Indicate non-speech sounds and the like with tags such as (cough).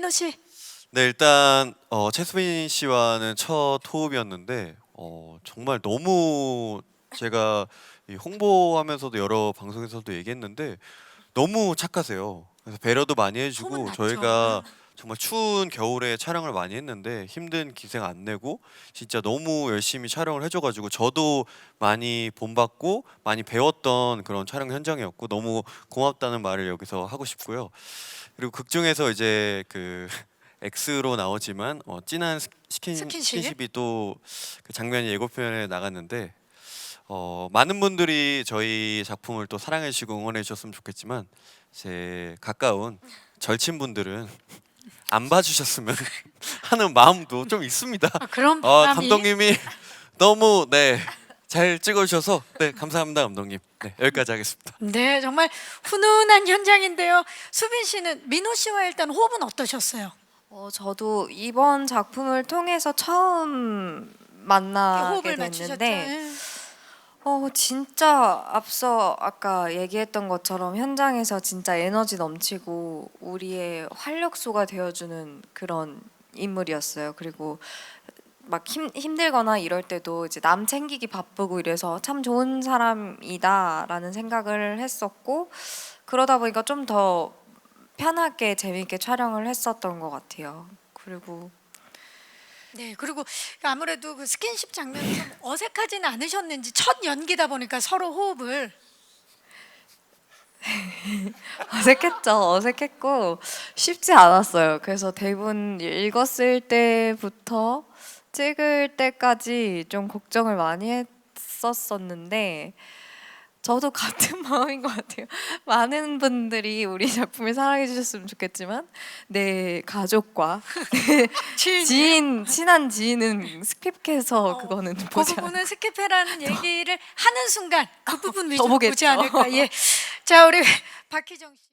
민호 씨. 네 일단 어, 최수빈 씨와는 첫 호흡이었는데 어, 정말 너무 제가 이 홍보하면서도 여러 방송에서도 얘기했는데 너무 착하세요. 그래서 배려도 많이 해주고. 저희가 정말 추운 겨울에 촬영을 많이 했는데 힘든 기생 안 내고 진짜 너무 열심히 촬영을 해줘가지고 저도 많이 본받고 많이 배웠던 그런 촬영 현장이었고 너무 고맙다는 말을 여기서 하고 싶고요. 그리고 극 중에서 이제 그 (laughs) X로 나오지만 어, 진한 스- 스킨, 스킨십? 스킨십이 또 그 장면이 예고편에 나갔는데 어, 많은 분들이 저희 작품을 또 사랑해 주시고 응원해 주셨으면 좋겠지만 제 가까운 절친 분들은 안 봐주셨으면 (laughs) 하는 마음도 좀 있습니다. 아, 그런 어, 바람이 감독님이 너무 네 잘 찍어주셔서 네 감사합니다 감독님. 네 여기까지 하겠습니다. 네, 정말 훈훈한 현장인데요. 수빈 씨는 민호 씨와 일단 호흡은 어떠셨어요? 어, 저도 이번 작품을 통해서 처음 만나게 호흡을 맞추셨죠? 됐는데 예. 어, 진짜 앞서 아까 얘기했던 것처럼 현장에서 진짜 에너지 넘치고 우리의 활력소가 되어주는 그런 인물이었어요. 그리고 막 힘, 힘들거나 이럴 때도 이제 남 챙기기 바쁘고 이래서 참 좋은 사람이다라는 생각을 했었고 그러다 보니까 좀 더 편하게 재밌게 촬영을 했었던 것 같아요. 그리고 네, 그리고 아무래도 그 스킨십 장면이 좀 어색하지는 않으셨는지 첫 연기다 보니까 서로 호흡을 (laughs) 어색했죠. 어색했고 쉽지 않았어요. 그래서 대본 읽었을 때부터 찍을 때까지 좀 걱정을 많이 했었었는데 저도 (laughs) 같은 마음인 것 같아요. 많은 분들이 우리 작품을 사랑해 주셨으면 좋겠지만 내 가족과 (laughs) 내 지인 친한 지인은 스킵해서 어, 그거는 그 보지 않 부분은 스킵해라는 얘기를 하는 순간 그 부분 위주로 보겠죠. 보지 않을까. 예. 자, 우리 (laughs) 박희정 씨.